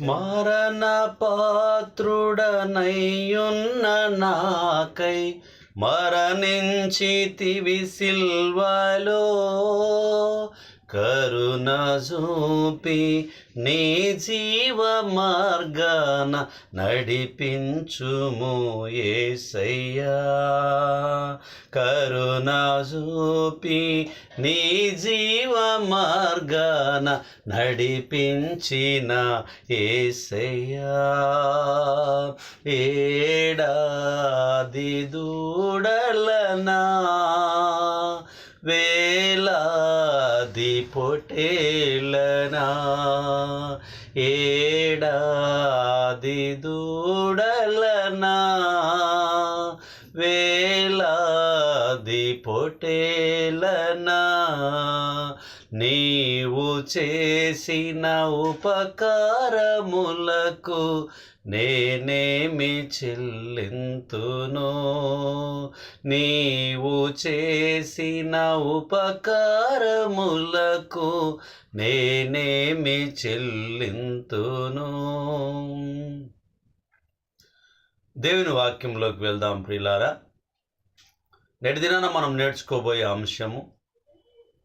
మరణ పాత్రుడనయ్యున్న నాకై మరణించితివి సిల్వలో. కరుణ చూపి నీ జీవ మార్గాన నడిపించుము ఏసయ్యా. కరుణ చూపి నీ జీవ మార్గాన నడిపించిన ఏసయ్యా. ఏడాది దూడలనా వేలాది పొటేలనా ఏడాది దూడలనా వేలాది పొటేలనా నీవు చేసిన ఉపకారములకు నేనేమి చెల్లింతును? నీవు చేసిన ఉపకారములకు నేనేమి చెల్లింతును? దేవుని వాక్యంలోకి వెళ్దాం ప్రియులారా. నేటి దినాన మనం నేర్చుకోబోయే అంశము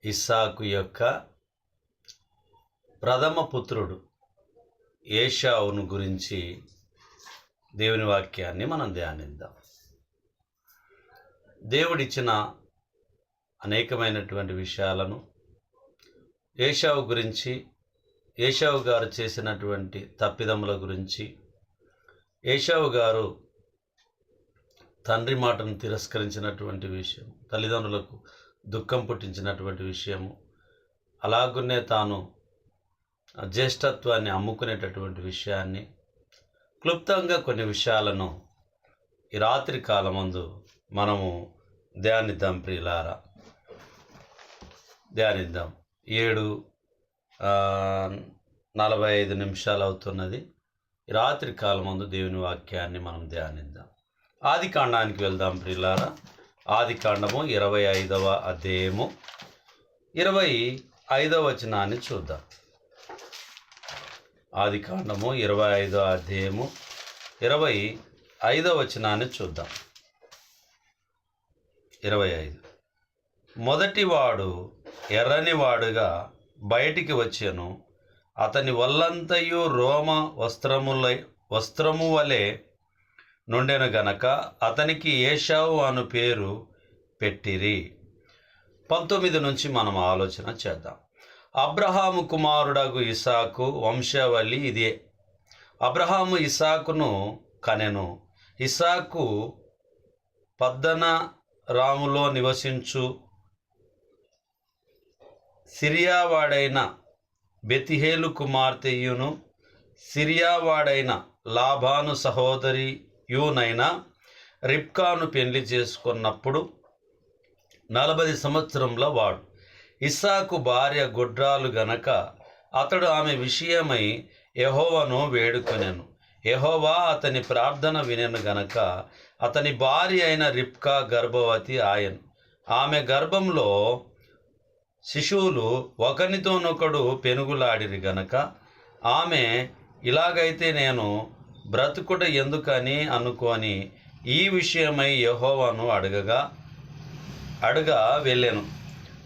ఇస్సాకు యొక్క ప్రథమ పుత్రుడు. ఏషావును గురించి దేవుని వాక్యాన్ని మనం ధ్యానిద్దాం. దేవుడిచ్చిన అనేకమైనటువంటి విషయాలను ఏషావు గురించి ఏషావు గారు చేసినటువంటి తప్పిదముల గురించి ఏషావు గారు తండ్రి మాటను తిరస్కరించినటువంటి విషయం తల్లిదండ్రులకు దుఃఖం పుట్టించినటువంటి విషయము అలాగునే తాను జ్యేష్ఠత్వాన్ని అమ్ముకునేటటువంటి విషయాన్ని క్లుప్తంగా కొన్ని విషయాలను ఈ రాత్రి కాలమందు మనము ధ్యానిద్దాం ప్రియులారా. ధ్యానిద్దాం. ఏడు నలభై ఐదు నిమిషాలు అవుతున్నది రాత్రి కాలమందు దేవుని వాక్యాన్ని మనం ధ్యానిద్దాం. ఆది కాండానికి వెళ్దాం ప్రియులారా. ఆది కాండము ఇరవై ఐదవ అధ్యాయము. ఇరవై ఐదవ వచనాన్ని చూద్దాం. ఆది కాండము ఇరవై ఐదో అధ్యాయము ఇరవై ఐదో వచనాన్ని చూద్దాం. ఇరవై ఐదు. మొదటివాడు ఎర్రనివాడుగా బయటికి వచ్చాను. అతని వల్లంతయు రోమ వస్త్రములై వస్త్రము వలె నుండెను గనక అతనికి ఏషావు అను పేరు పెట్టిరి. పంతొమ్మిది నుంచి మనం ఆలోచన చేద్దాం. అబ్రహాము కుమారుడగు ఇసాకు వంశావళి ఇదే. అబ్రహాము ఇసాకును కనెను. ఇసాకు పద్దన రాములో నివసించు సిరియావాడైన బెతిహేలు కుమార్తెయును సిరియావాడైన లాభాను సహోదరి యునైన రిప్కాను పెళ్ళి చేసుకున్నప్పుడు నలభై సంవత్సరంలో వాడు. ఇస్సాకు భార్య గుడ్రాలు గనక అతడు ఆమె విషయమై యహోవను వేడుకొనెను. యహోవా అతని ప్రార్థన వినెను గనక అతని భార్య అయిన రిప్కా గర్భవతి ఆయను. ఆమె గర్భంలో శిశువులు ఒకనితోనొకడు పెనుగులాడిరి గనక ఆమె ఇలాగైతే నేను బ్రతుకుట ఎందుకని అనుకొని ఈ విషయమై యహోవాను అడగగా అడగా వెళ్ళాను.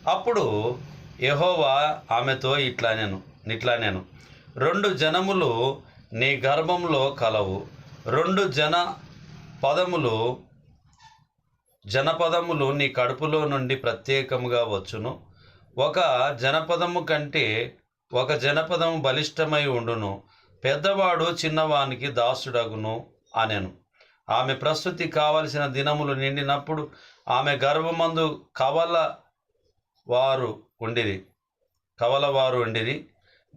అప్పుడు యహోవా ఆమెతో ఇట్లా నేను ఇట్లా నేను రెండు జనములు నీ గర్భంలో కలవు. రెండు జన పదములు జనపదములు నీ కడుపులో నుండి ప్రత్యేకముగా వచ్చును. ఒక జనపదము కంటే ఒక జనపదము బలిష్టమై ఉండును. పెద్దవాడు చిన్నవానికి దాసుడగును అనెను. ఆమె ప్రస్తుతి కావలసిన దినములు నిండినప్పుడు ఆమె గర్భమందు కవల వారు ఉండిరి కవలవారు ఉండిరి.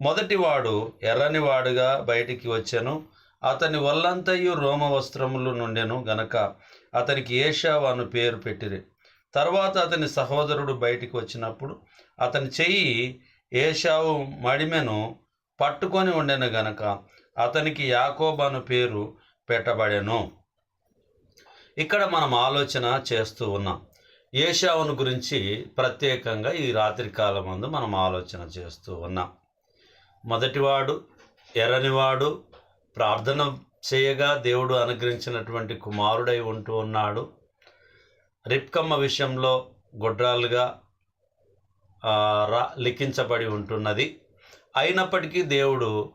మొదటివాడు ఎర్రనివాడుగా బయటికి వచ్చెను. అతని వల్లంతయు రోమ వస్త్రములు నుండెను గనక అతనికి ఏషావు అను పేరు పెట్టిరి. తర్వాత అతని సహోదరుడు బయటికి వచ్చినప్పుడు అతని చెయ్యి ఏషావు మడిమెను పట్టుకొని ఉండెను గనక అతనికి యాకోబ్ అను పేరు పెట్టబడెను. ఇక్కడ మనం ఆలోచన చేస్తూ ఉన్నాం. ఏషావును గురించి ప్రత్యేకంగా ఈ రాత్రి కాలం ముందు మనం ఆలోచన చేస్తూ ఉన్నాం. మొదటివాడు ఎర్రనివాడు ప్రార్థన చేయగా దేవుడు అనుగ్రహించినటువంటి కుమారుడై ఉంటూ ఉన్నాడు. రిప్కమ్మ విషయంలో గొడ్రాలుగా రా లిఖించబడి ఉంటున్నది. అయినప్పటికీ దేవుడు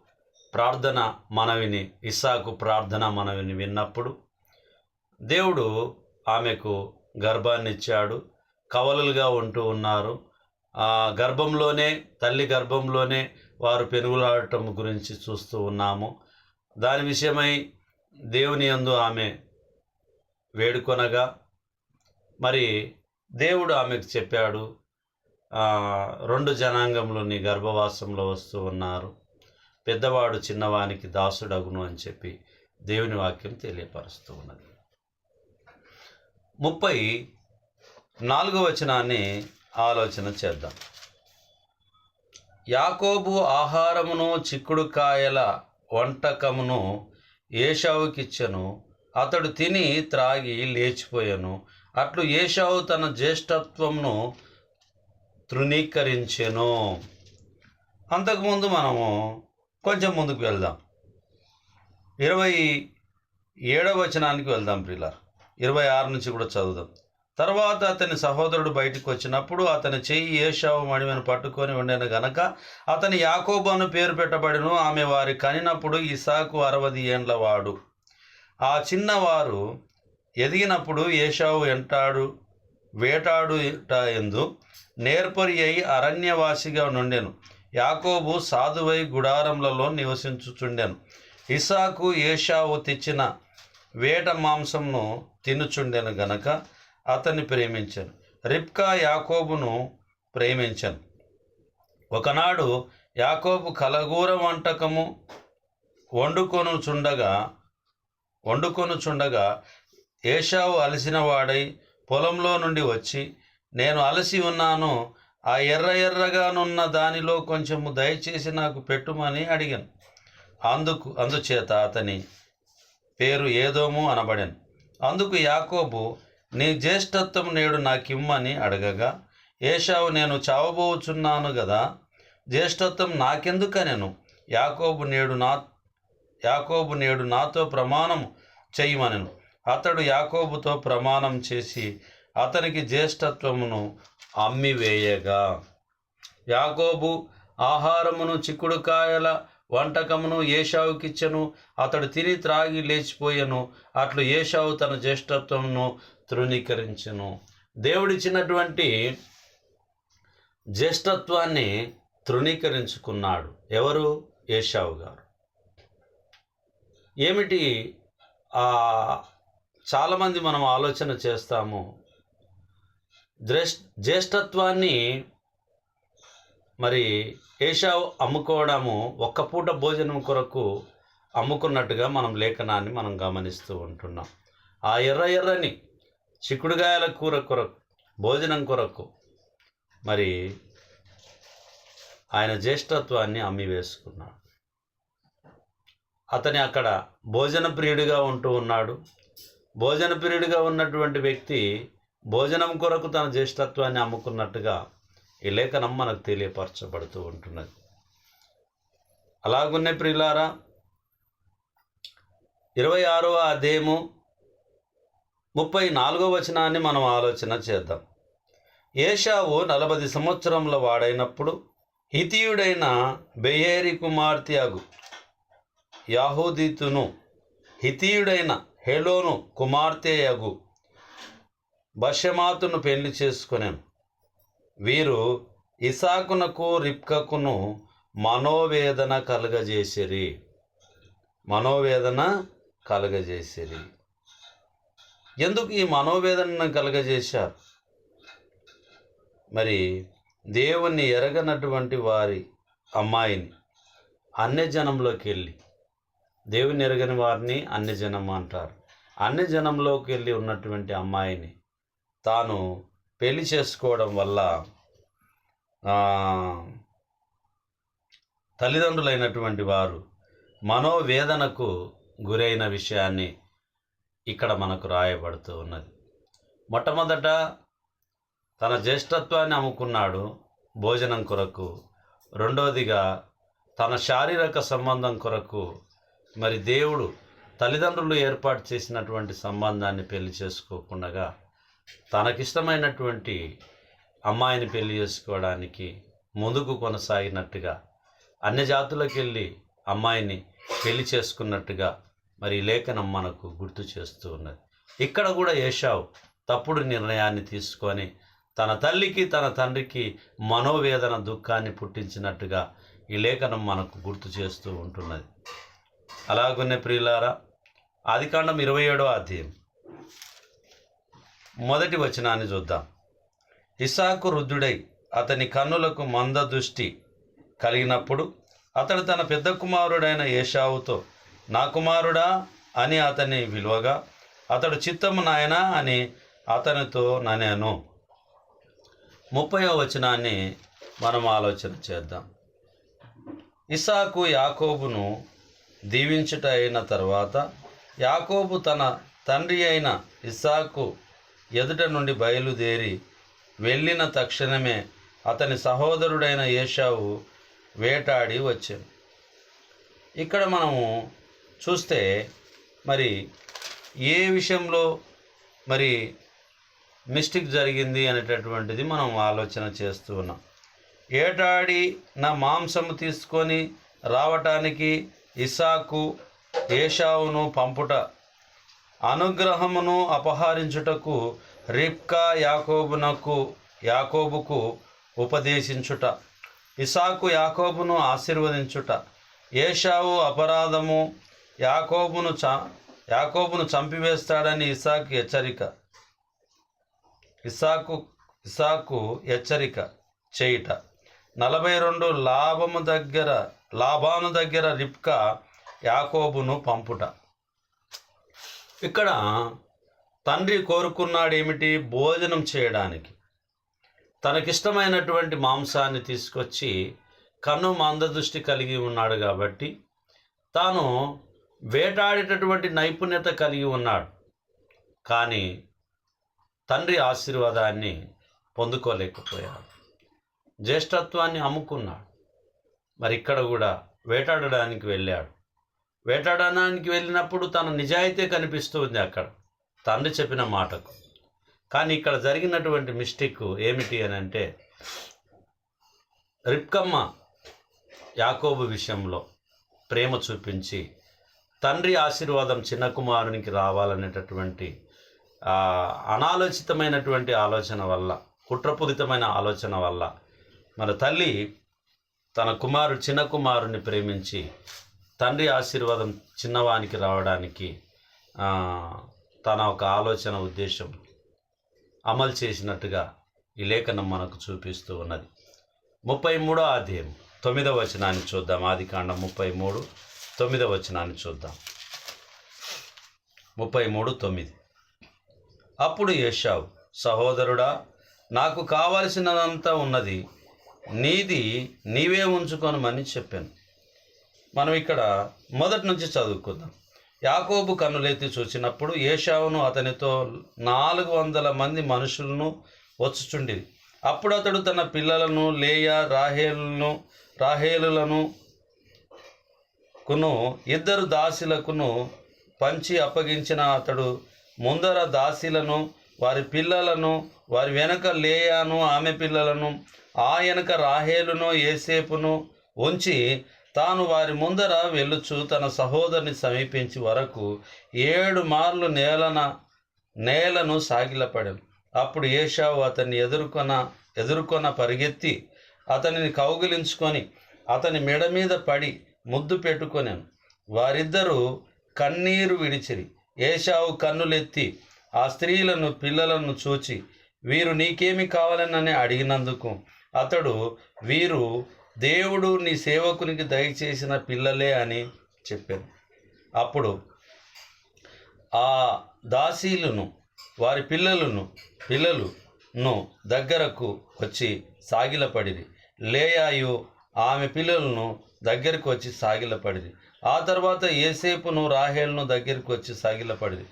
ప్రార్థన మనవిని ఇస్సాకు ప్రార్థన మనవిని విన్నప్పుడు దేవుడు ఆమెకు గర్భాన్ని ఇచ్చాడు కవలలుగా ఉంటూ ఉన్నారు. ఆ గర్భంలోనే తల్లి గర్భంలోనే వారు పెనుగులాడటం గురించి చూస్తూ ఉన్నాము. దాని విషయమై దేవుని యందు ఆమె వేడుకొనగా మరి దేవుడు ఆమెకు చెప్పాడు రెండు జనాంగంలోని గర్భవాసంలో వస్తూ ఉన్నారు. పెద్దవాడు చిన్నవానికి దాసుడగును అని చెప్పి దేవుని వాక్యం తెలియపరుస్తూ ఉన్నది. ముప్పై నాలుగో వచనాన్ని ఆలోచన చేద్దాం. యాకోబు ఆహారమును చిక్కుడుకాయల వంటకమును ఏషావుకిచ్చెను. అతడు తిని త్రాగి లేచిపోయాను. అట్లు ఏషావు తన జ్యేష్ఠత్వమును తృణీకరించెను. అంతకుముందు మనము కొంచెం ముందుకు వెళ్దాం. ఇరవై ఏడవ వచనానికి వెళ్దాం ప్రిలార్ ఇరవై ఆరు నుంచి కూడా చదువుదాం. తర్వాత అతని సహోదరుడు బయటకు వచ్చినప్పుడు అతని చేయి ఏషావు మణిమను పట్టుకొని ఉండేను గనక అతని యాకోబాను పేరు పెట్టబడిను. ఆమె వారి కనినప్పుడు ఇసాకు అరవది ఏండ్ల వాడు. ఆ చిన్నవారు ఎదిగినప్పుడు ఏషావు ఎంటాడు వేటాడు ఎందు నేర్పరి అయి అరణ్యవాసిగా నుండెను. యాకోబు సాధువై గుడారములలో నివసించుచుండెను. ఇసాకు ఏషావు తెచ్చిన వేట మాంసంను తినుచుండెను గనక అతన్ని ప్రేమించాను. రిప్కా యాకోబును ప్రేమించాను. ఒకనాడు యాకోబు కలగూర వంటకము వండుకొనుచుండగా వండుకొనుచుండగా ఏషావు అలసినవాడై పొలంలో నుండి వచ్చి నేను అలసి ఉన్నాను ఆ ఎర్ర ఎర్రగానున్న దానిలో కొంచెము దయచేసి నాకు పెట్టుమని అడిగాను. అందుకు అందుచేత అతని పేరు ఏదోమో అనబడాను. అందుకు యాకోబు నీ జ్యేష్ఠత్వం నేడు నాకిమ్మని అడగగా ఏషావు నేను చావబోచున్నాను కదా జ్యేష్ఠత్వం నాకెందుకనెను? యాకోబు నేడు నా యాకోబు నేడు నాతో ప్రమాణం చేయమనెను. అతడు యాకోబుతో ప్రమాణం చేసి అతనికి జ్యేష్ఠత్వమును అమ్మివేయగా. యాకోబు ఆహారమును చిక్కుడుకాయల వంటకమును ఏషావుకిచ్చెను అతడు తిని త్రాగి లేచిపోయెను అట్లు ఏషావు తన జ్యేష్ఠత్వంను తృణీకరించెను. దేవుడిచ్చినటువంటి జ్యేష్ఠత్వాన్ని తృణీకరించుకున్నాడు. ఎవరు? ఏషావు గారు. ఏమిటి? చాలామంది మనం ఆలోచన చేస్తాము. జ్యేష్ జ్యేష్ఠత్వాన్ని మరి ఏషావు అమ్ముకోవడము ఒక్క పూట భోజనం కొరకు అమ్ముకున్నట్టుగా మనం లేఖనాన్ని మనం గమనిస్తూ ఉంటున్నాం. ఆ ఎర్ర ఎర్రని చిక్కుడుగాయల కూర కొరకు భోజనం కొరకు మరి ఆయన జ్యేష్ఠత్వాన్ని అమ్మి వేసుకున్నాడు అతని అక్కడ భోజన ప్రియుడిగా ఉంటూ ఉన్నాడు. భోజన ప్రియుడిగా ఉన్నటువంటి వ్యక్తి భోజనం కొరకు తన జ్యేష్ఠత్వాన్ని అమ్ముకున్నట్టుగా ఈ లేఖనం మనకు తెలియపరచబడుతూ ఉంటున్నది. అలాగున్నే ప్రియులారా ఇరవై ఆరవ అధ్యాయము ముప్పై నాలుగో వచనాన్ని మనం ఆలోచన చేద్దాం. ఏషావు నలభై సంవత్సరముల వాడైనప్పుడు హితీయుడైన బెయేరి కుమార్తె అగు యాహూదీతును హితీయుడైన హెలోను కుమార్తెయగు బషమాతును పెళ్ళి చేసుకునేను. వీరు ఇసాకునకు రిప్కకును మనోవేదన కలగజేసిరి. మనోవేదన కలగజేసిరి. ఎందుకు ఈ మనోవేదనను కలగజేశారు? మరి దేవుణ్ణి ఎరగనటువంటి వారి అమ్మాయిని అన్యజనంలోకి వెళ్ళి దేవుని ఎరగని వారిని అన్యజనం అంటారు. అన్యజనంలోకి వెళ్ళి ఉన్నటువంటి అమ్మాయిని తాను పెళ్ళి చేసుకోవడం వల్ల తల్లిదండ్రులైనటువంటి వారు మనోవేదనకు గురైన విషయాన్ని ఇక్కడ మనకు రాయబడుతూ ఉన్నది. మొట్టమొదట తన జ్యేష్ఠత్వాన్ని అమ్ముకున్నాడు భోజనం కొరకు. రెండవదిగా తన శారీరక సంబంధం కొరకు మరి దేవుడు తల్లిదండ్రులు ఏర్పాటు చేసినటువంటి సంబంధాన్ని పెళ్ళి చేసుకోకుండా తనకిష్టమైనటువంటి అమ్మాయిని పెళ్ళి చేసుకోవడానికి ముందుకు కొనసాగినట్టుగా అన్ని జాతులకు వెళ్ళి అమ్మాయిని పెళ్ళి చేసుకున్నట్టుగా మరి లేఖనం మనకు గుర్తు చేస్తూ ఉన్నది. ఇక్కడ కూడా ఏషావు తప్పుడు నిర్ణయాన్ని తీసుకొని తన తల్లికి తన తండ్రికి మనోవేదన దుఃఖాన్ని పుట్టించినట్టుగా ఈ లేఖనం మనకు గుర్తు చేస్తూ ఉంటున్నది. అలాగునే ప్రియులారా ఆదికాండం ఇరవై ఏడో అధ్యాయం. మొదటి వచనాన్ని చూద్దాం. ఇసాకు రుద్ధుడై అతని కన్నులకు మంద దృష్టి కలిగినప్పుడు అతడు తన పెద్ద కుమారుడైన ఏషావుతో నా కుమారుడా అని అతని విలువగా అతడు చిత్తము నాయనా అని అతనితో ననేను. ముప్పయో వచనాన్ని మనం ఆలోచన చేద్దాం. ఇసాకు యాకోబును దీవించుట అయిన తర్వాత యాకోబు తన తండ్రి అయిన ఇసాకు ఎదుట నుండి బయలుదేరి వెళ్ళిన తక్షణమే అతని సహోదరుడైన ఏషావు వేటాడి వచ్చాను ఇక్కడ మనము చూస్తే మరి ఏ విషయంలో మరి మిస్టేక్ జరిగింది అనేటటువంటిది మనం ఆలోచన చేస్తూ ఉన్నాం. ఏటాడి నా మాంసము తీసుకొని రావటానికి ఇసాకు ఏషావును పంపుట అనుగ్రహమును అపహరించుటకు రిప్కా యాకోబునకు యాకోబుకు ఉపదేశించుట ఇసాకు యాకోబును ఆశీర్వదించుట ఏషావు అపరాధము యాకోబును చ యాకోబును చంపివేస్తాడని ఇసాకు హెచ్చరిక. ఇసాకు ఇసాకు హెచ్చరిక చేయుట. నలభై రెండు లాభము దగ్గర లాభాను దగ్గర రిప్కా యాకోబును పంపుట. ఇక్కడ తండ్రి కోరుకున్నాడు ఏమిటి భోజనం చేయడానికి. తనకిష్టమైనటువంటి మాంసాన్ని తీసుకొచ్చి కన్ను మందదృష్టి కలిగి ఉన్నాడు కాబట్టి తాను వేటాడేటటువంటి నైపుణ్యత కలిగి ఉన్నాడు. కానీ తండ్రి ఆశీర్వాదాన్ని పొందుకోలేకపోయాడు. జ్యేష్ఠత్వాన్ని అమ్ముకున్నాడు. మరి ఇక్కడ కూడా వేటాడడానికి వెళ్ళాడు. వేటాడడానికి వెళ్ళినప్పుడు తన నిజాయితీ కనిపిస్తుంది అక్కడ. తండ్రి చెప్పిన మాటకు. కానీ ఇక్కడ జరిగినటువంటి మిస్టేక్ ఏమిటి అని అంటే రిప్కమ్మ యాకోబు విషయంలో ప్రేమ చూపించి తండ్రి ఆశీర్వాదం చిన్న కుమారునికి రావాలనేటటువంటి అనాలోచితమైనటువంటి ఆలోచన వల్ల కుట్రపూరితమైన ఆలోచన వల్ల మన తల్లి తన కుమారుడు చిన్న కుమారుని ప్రేమించి తండ్రి ఆశీర్వాదం చిన్నవానికి రావడానికి తన ఒక ఆలోచన ఉద్దేశం అమలు చేసినట్టుగా ఈ లేఖనం మనకు చూపిస్తూ ఉన్నది. ముప్పై మూడో అధ్యాయం తొమ్మిదవ వచనాన్ని చూద్దాం. ఆది కాండం ముప్పై మూడు తొమ్మిదవ వచనాన్ని చూద్దాం. ముప్పై మూడు తొమ్మిది. అప్పుడు యేషావు సహోదరుడా నాకు కావలసినదంతా ఉన్నది నీది నీవే ఉంచుకొనమని చెప్పాను. మనం ఇక్కడ మొదటి నుంచి చదువుకుందాం. యాకోబు కన్నులెత్తి చూసినప్పుడు ఏషావును అతనితో నాలుగు వందల మంది మనుషులను వచ్చుచుండిరి అప్పుడు అతడు తన పిల్లలను లేయా రాహేలును రాహేలులను కును ఇద్దరు దాసులకును పంచి అప్పగించిన అతడు ముందర దాసీలను వారి పిల్లలను వారి వెనక లేయాను ఆమె పిల్లలను ఆ వెనక రాహేలును ఏసేపును ఉంచి తాను వారి ముందర వెళ్ళుచు తన సహోదరుని సమీపించి వరకు ఏడు మార్లు నేలన నేలను సాగిలపడాను. అప్పుడు ఏషావు అతన్ని ఎదుర్కొన ఎదుర్కొన పరిగెత్తి అతనిని కౌగిలించుకొని అతని మెడ మీద పడి ముద్దు పెట్టుకొనాను. వారిద్దరూ కన్నీరు విడిచిరి. ఏషావు కన్నులెత్తి ఆ స్త్రీలను పిల్లలను చూచి వీరు నీకేమి కావాలనని అడిగినందుకు అతడు వీరు దేవుడు నీ సేవకునికి దయచేసిన పిల్లలే అని చెప్పాను అప్పుడు ఆ దాసీలను వారి పిల్లలను పిల్లలును దగ్గరకు వచ్చి సాగిలపడిరి. లేయాయు ఆమె పిల్లలను దగ్గరకు వచ్చి సాగిలపడిరి. ఆ తర్వాత ఏసేపును రాహేల్ను దగ్గరికి వచ్చి సాగిలపడిరి.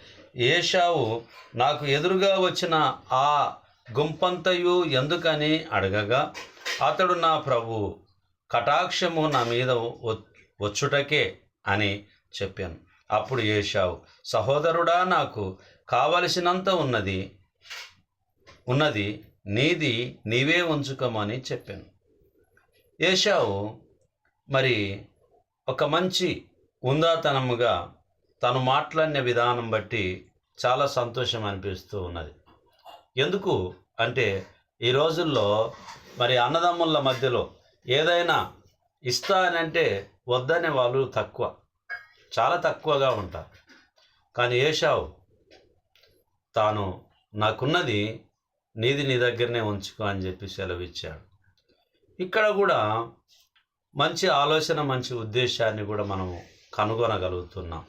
ఏషావు నాకు ఎదురుగా వచ్చిన ఆ గుంపంతయు ఎందుకని అడగగా అతడు నా ప్రభువు కటాక్షము నా మీద వచ్చుటకే అని చెప్పాను. అప్పుడు ఏషావు సహోదరుడా నాకు కావలసినంత ఉన్నది ఉన్నది నీది నీవే ఉంచుకోమని చెప్పాను. ఏషావు మరి ఒక మంచి ఉందాతనముగా తను మాట్లాడిన విధానం బట్టి చాలా సంతోషం అనిపిస్తూ ఉన్నది. ఎందుకు అంటే ఈ రోజుల్లో మరి అన్నదమ్ముల మధ్యలో ఏదైనా ఇస్తా అని అంటే వద్దనే వాళ్ళు తక్కువ. చాలా తక్కువగా ఉంటారు. కానీ ఏషావు తాను నాకున్నది నీది నీ దగ్గరనే ఉంచుకో అని చెప్పి సెలవిచ్చాడు. ఇక్కడ కూడా మంచి ఆలోచన మంచి ఉద్దేశాన్ని కూడా మనము కనుగొనగలుగుతున్నాం.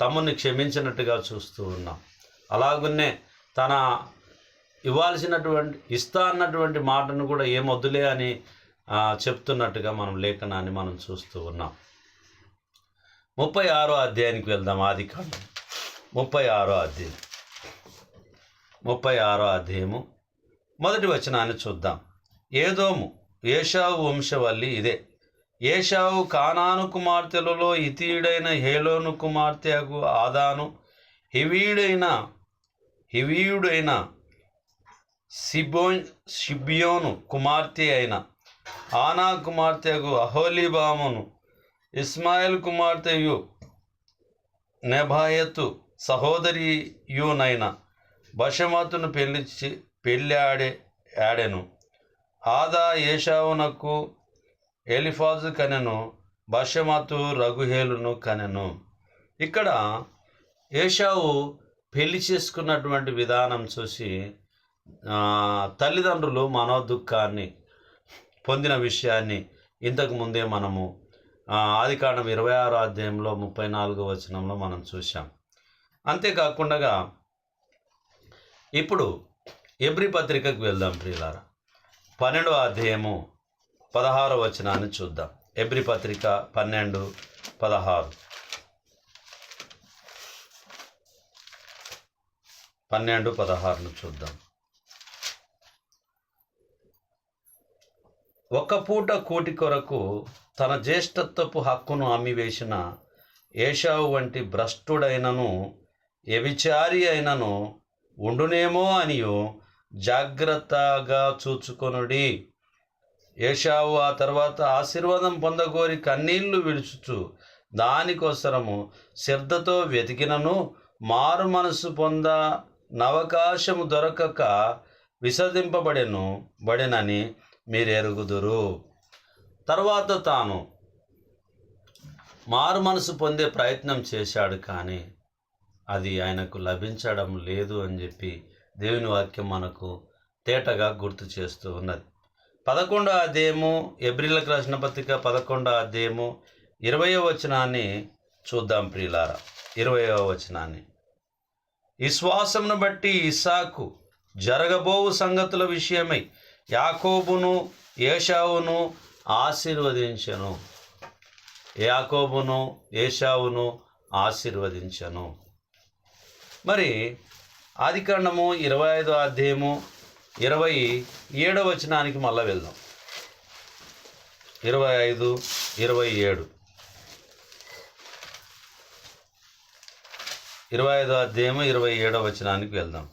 తమ్ముని క్షమించినట్టుగా చూస్తూ ఉన్నాం. అలాగున్నే తన ఇవ్వాల్సినటువంటి ఇస్తా అన్నటువంటి మాటను కూడా ఏమొద్దులే అని చెప్తున్నట్టుగా మనం లేఖనాన్ని మనం చూస్తూ ఉన్నాం. ముప్పై ఆరో అధ్యాయానికి వెళ్దాం. ఆది కాండం. ముప్పై ఆరో అధ్యాయం. ముప్పై ఆరో అధ్యాయము. మొదటి వచనాన్ని చూద్దాం. ఏదోము ఏషావు వంశవల్లి ఇదే. ఏషావు కానాను కుమార్తెలలో ఇతీయుడైన హేలోను కుమార్తెకు ఆదాను హివీయుడైన హివీయుడైన సిబో షిబియోను కుమార్తె అయిన ఆనా కుమార్తెకు అహోలీబామును ఇస్మాయిల్ కుమార్తెయు నెభాయతు సహోదరియునైన బషమతును పెళ్ళి పెళ్ళాడే ఆడెను. ఆదా ఏషావునకు ఎలిఫాజు కనెను బషమతు రఘుహేలును కనెను. ఇక్కడ ఏషావు పెళ్ళి చేసుకున్నటువంటి విధానం చూసి తల్లిదండ్రులు మనోదుఖాన్ని పొందిన విషయాన్ని ఇంతకు ముందే మనము ఆదికాండం ఇరవై ఆరో అధ్యాయంలో ముప్పై నాలుగో వచనంలో మనం చూసాం అంతేకాకుండా ఇప్పుడు ఎబ్రి పత్రికకు వెళ్దాం ప్రియులారా. పన్నెండో అధ్యాయము పదహారో వచనాన్ని చూద్దాం. ఎబ్రి పత్రిక పన్నెండు పదహారు. పన్నెండు పదహారును చూద్దాం. ఒక పూట కోటి కొరకు తన జ్యేష్ఠత్వపు హక్కును అమ్మివేసిన ఏషావు వంటి భ్రష్టుడైనను వ్యభిచారి అయినను ఉండునేమో అనియు జాగ్రత్తగా చూచుకొనుడి. ఏషావు ఆ తర్వాత ఆశీర్వాదం పొందగోరి కన్నీళ్ళు విడుచుచు దానికోసరము శ్రద్ధతో వెతికినను మారు మనసు పొంద నవకాశము దొరకక విసదింపబడెను బడెనని మీరు ఎరుగుదురు తర్వాత తాను మారు మనసు పొందే ప్రయత్నం చేశాడు కానీ అది ఆయనకు లభించడం లేదు అని చెప్పి దేవుని వాక్యం మనకు తేటగా గుర్తు చేస్తూ ఉన్నది. పదకొండో అధ్యాయము ఎబ్రిలకు రాసిన పత్రిక పదకొండో అధ్యాయము ఇరవయో వచనాన్ని చూద్దాం ప్రియులారా. ఇరవయో వచనాన్ని. విశ్వాసమును బట్టి ఇసాకు జరగబోవు సంగతుల విషయమై యాకోబును ఏషావును ఆశీర్వదించను. యాకోబును ఏషావును ఆశీర్వదించను. మరి ఆదికాండము ఇరవై ఐదో అధ్యాయము ఇరవై ఏడవ వచనానికి మళ్ళా వెళ్దాం. ఇరవై ఐదు ఇరవై ఏడు ఇరవై ఐదో అధ్యాయము ఇరవై ఏడవ వచనానికి వెళ్దాం.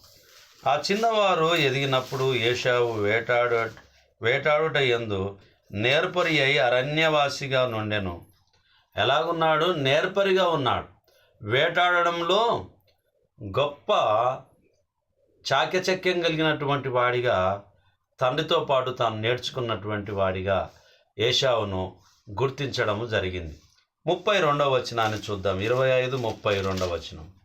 ఆ చిన్నవారు ఎదిగినప్పుడు ఏషావు వేటాడు వేటాడుట ఎందు నేర్పరి అయి అరణ్యవాసిగా నుండెను. ఎలాగున్నాడు? నేర్పరిగా ఉన్నాడు. వేటాడడంలో గొప్ప చాకచక్యం కలిగినటువంటి వాడిగా తండ్రితో పాటు తాను నేర్చుకున్నటువంటి వాడిగా ఏషావును గుర్తించడము జరిగింది. ముప్పై రెండవ వచనాన్ని చూద్దాం. ఇరవై ఐదు ముప్పై రెండవ వచనం.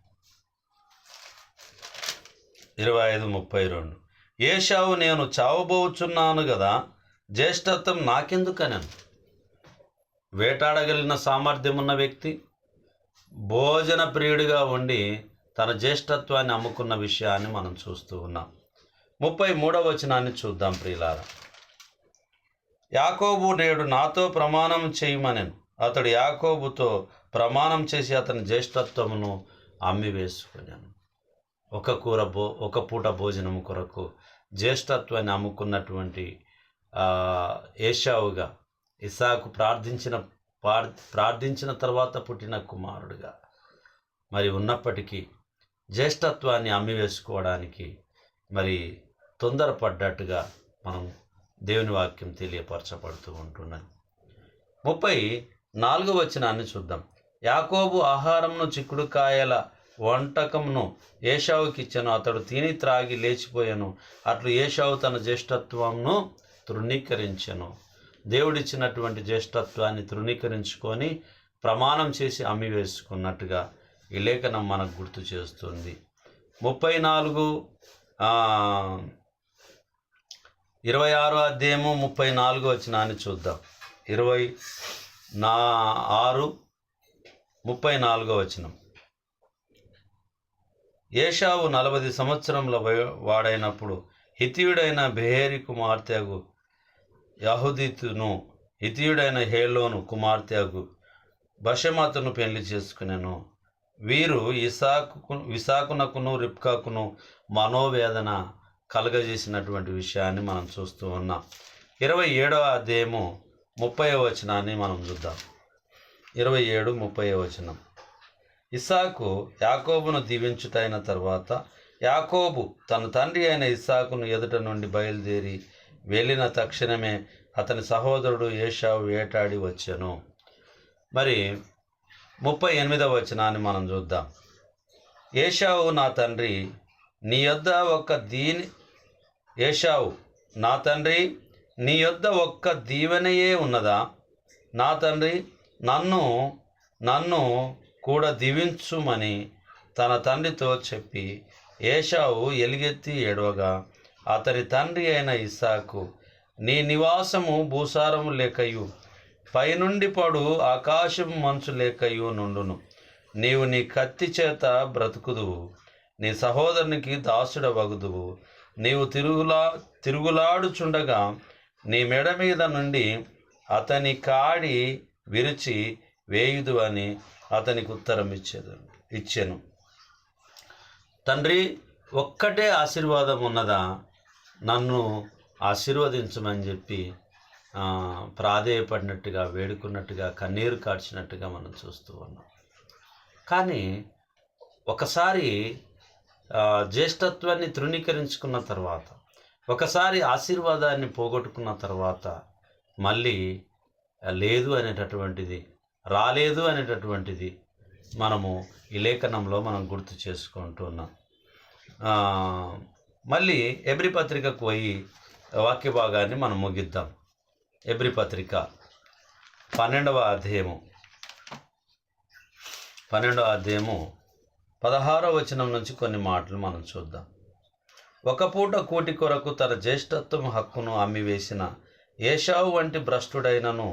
ఇరవై ఐదు ముప్పై రెండు. ఏషావు నేను చావబోచున్నాను కదా జ్యేష్ఠత్వం నాకెందుకనను? వేటాడగలిగిన సామర్థ్యం ఉన్న వ్యక్తి భోజన ప్రియుడిగా ఉండి తన జ్యేష్ఠత్వాన్ని అమ్ముకున్న విషయాన్ని మనం చూస్తూ ఉన్నాం. ముప్పై మూడవ వచనాన్ని చూద్దాం ప్రియులార. యాకోబు నేడు నాతో ప్రమాణం చేయమనెను. అతడు యాకోబుతో ప్రమాణం చేసి అతని జ్యేష్ఠత్వమును అమ్మివేసుకున్నాను ఒక కూర భో ఒక పూట భోజనం కొరకు జ్యేష్ఠత్వాన్ని అమ్ముకున్నటువంటి ఏషావుగా ఇసాకు ప్రార్థించిన ప్రార్థించిన తర్వాత పుట్టిన కుమారుడుగా. మరి ఉన్నప్పటికీ జ్యేష్ఠత్వాన్ని అమ్మివేసుకోవడానికి మరి తొందరపడ్డట్టుగా మనం దేవుని వాక్యం తెలియపరచబడుతూ ఉంటున్నది. ముప్పై నాలుగో వచనాన్ని చూద్దాం. యాకోబు ఆహారంను చిక్కుడుకాయల వంటకమును ఏషావుకి ఇచ్చాను అతడు తిని త్రాగి లేచిపోయాను. అట్లు ఏషావు తన జ్యేష్ఠత్వంను తృణీకరించాను. దేవుడిచ్చినటువంటి జ్యేష్ఠత్వాన్ని తృణీకరించుకొని ప్రమాణం చేసి అమ్మి వేసుకున్నట్టుగా ఈ లేఖనం మనకు గుర్తు చేస్తుంది. ముప్పై నాలుగు ఇరవై ఆరో అధ్యాయము ముప్పై నాలుగు వచ్చినాన్ని చూద్దాం. ఇరవై నా ఆరు ముప్పై నాలుగో వచనం. ఏషావు నలభై సంవత్సరముల వాడైనప్పుడు హితీయుడైన బెహేరి కుమార్తెగు యహుదితును హితీయుడైన హేలోను కుమార్తెగు బషమతును పెళ్ళి చేసుకునేను. వీరు ఇసాకు విశాఖనకును రిప్కాకును మనోవేదన కలగజేసినటువంటి విషయాన్ని మనం చూస్తూ ఉన్నాం. ఇరవై ఏడవ అధ్యాయము ముప్పై వచనాన్ని మనం చూద్దాం. ఇరవై ఏడు ముప్పై వచనం. ఇసాకు యాకోబును దీవించుటైన తర్వాత యాకోబు తన తండ్రి అయిన ఇసాకును ఎదుట నుండి బయలుదేరి వెళ్ళిన తక్షణమే అతని సహోదరుడు ఏషావు వేటాడి వచ్చెను. మరి ముప్పై ఎనిమిదవ వచనాన్ని మనం చూద్దాం. ఏషావు నా తండ్రి నీ యొద్ద ఒక్క దీని ఏషావు నా తండ్రి నీ యొద్ద ఒక్క దీవెనయే ఉన్నదా? నా తండ్రి నన్ను నన్ను కూడా దీవించుమని తన తండ్రితో చెప్పి ఏషావు ఎలుగెత్తి ఏడవగా అతని తండ్రి అయిన ఇసాకు నీ నివాసము భూసారము లేకయు పైనుండి పడు ఆకాశం మంచు లేకయు నుండును. నీవు నీ కత్తి చేత బ్రతుకుదువు నీ సహోదరునికి దాసుడవగుదువు. నీవు తిరుగులా తిరుగులాడుచుండగా నీ మెడ మీద నుండి అతని కాడి విరిచి వేయుదు అని అతనికి ఉత్తరం ఇచ్చేది ఇచ్చాను. తండ్రి ఒక్కటే ఆశీర్వాదం ఉన్నదా? నన్ను ఆశీర్వదించమని చెప్పి ప్రాధేయపడినట్టుగా వేడుకున్నట్టుగా కన్నీరు కార్చినట్టుగా మనం చూస్తూ ఉన్నాం. కానీ ఒకసారి జ్యేష్ఠత్వాన్ని తృణీకరించుకున్న తర్వాత ఒకసారి ఆశీర్వాదాన్ని పోగొట్టుకున్న తర్వాత మళ్ళీ లేదు అనేటటువంటిది రాలేదు అనేటటువంటిది మనము ఈ లేఖనంలో మనం గుర్తు చేసుకుంటున్నాం. మళ్ళీ ఎబ్రి పత్రికకు పోయి వాక్య భాగాన్ని మనం ముగిద్దాం. ఎబ్రి పత్రిక పన్నెండవ అధ్యాయము. పన్నెండవ అధ్యాయము పదహారవ వచనం నుంచి కొన్ని మాటలు మనం చూద్దాం. ఒక పూట కూటి కొరకు తన జ్యేష్ఠత్వం హక్కును అమ్మివేసిన ఏషావు వంటి భ్రష్టుడైనను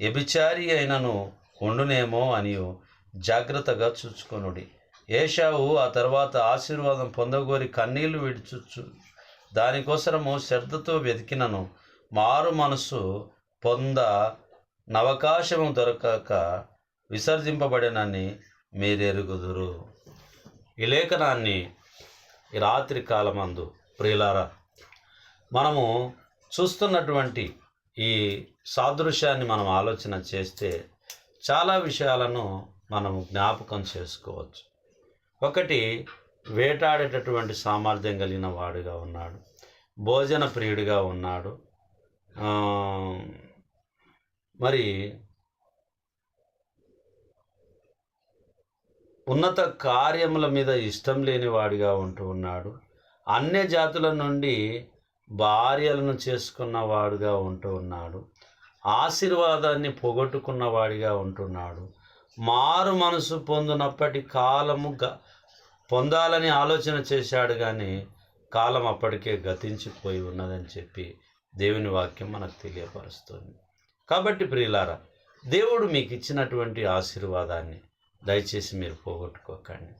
ఎబిచారి అయినను ఉండునేమో అని జాగ్రత్తగా చూచుకొనుడి. ఏషావు ఆ తర్వాత ఆశీర్వాదం పొందగోరి కన్నీళ్ళు విడిచుచ్చు దానికోసరము శ్రద్ధతో వెతికినను. మారు మనసు పొంద నవకాశము దొరకక విసర్జింపబడినని మీరెరుగుదురు. ఈ లేఖనాన్ని రాత్రి కాలమందు ప్రియులారా మనము చూస్తున్నటువంటి ఈ సాదృశ్యాన్ని మనం ఆలోచన చేస్తే చాలా విషయాలను మనం జ్ఞాపకం చేసుకోవచ్చు. ఒకటి వేటాడేటటువంటి సామర్థ్యం కలిగిన వాడుగా ఉన్నాడు. భోజన ప్రియుడిగా ఉన్నాడు. మరి ఉన్నత కార్యముల మీద ఇష్టం లేని వాడిగా ఉంటూ ఉన్నాడు. అన్య జాతుల నుండి భార్యలను చేసుకున్న వాడుగా ఉంటూ ఉన్నాడు. ఆశీర్వాదాన్ని పోగొట్టుకున్న వాడిగా ఉంటున్నాడు మారు మనసు పొందినప్పటి కాలము గ పొందాలని ఆలోచన చేశాడు కానీ కాలం అప్పటికే గతించిపోయి ఉన్నదని చెప్పి దేవుని వాక్యం మనకు తెలియపరుస్తుంది. కాబట్టి ప్రియులారా దేవుడు మీకు ఇచ్చినటువంటి ఆశీర్వాదాన్ని దయచేసి మీరు పోగొట్టుకోకండి.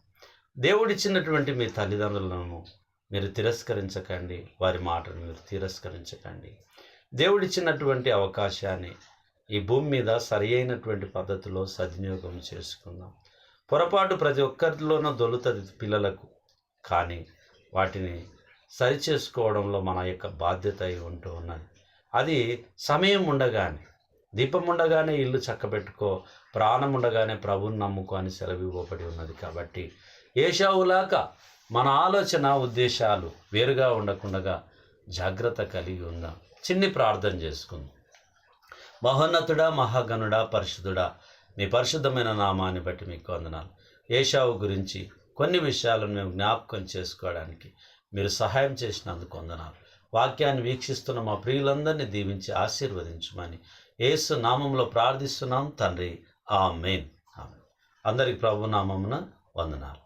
దేవుడిచ్చినటువంటి మీ తల్లిదండ్రులను మీరు తిరస్కరించకండి. వారి మాటను మీరు తిరస్కరించకండి. దేవుడిచ్చినటువంటి అవకాశాన్ని ఈ భూమి మీద సరి అయినటువంటి పద్ధతిలో సద్వినియోగం చేసుకుందాం. పొరపాటు ప్రతి ఒక్కరిలోనూ దొలుతుంది పిల్లలకు. కానీ వాటిని సరి చేసుకోవడంలో మన యొక్క బాధ్యత అయి ఉంటూ ఉన్నది. అది సమయం ఉండగానే దీపం ఉండగానే ఇల్లు చక్కబెట్టుకో ప్రాణం ఉండగానే ప్రభుని నమ్ముకో అని సెలవు ఇవ్వబడి ఉన్నది కాబట్టి ఏషావులాక మన ఆలోచన ఉద్దేశాలు వేరుగా ఉండకుండా జాగ్రత్త కలిగి ఉందాం. చిన్ని ప్రార్థన చేసుకుందాం. మహోన్నతుడా మహాగణుడా పరిశుద్ధుడా మీ పరిశుద్ధమైన నామాన్ని బట్టి మీకు వందనాలు. ఏషావు గురించి కొన్ని విషయాలను మేము జ్ఞాపకం చేసుకోవడానికి మీరు సహాయం చేసినందుకు వందనాలు. వాక్యాన్ని వీక్షిస్తున్న మా ప్రియులందరినీ దీవించి ఆశీర్వదించమని ఏసు నామంలో ప్రార్థిస్తున్నాం తండ్రి. ఆ మెయిన్ అందరికి ప్రభు నామమున వందనాలు.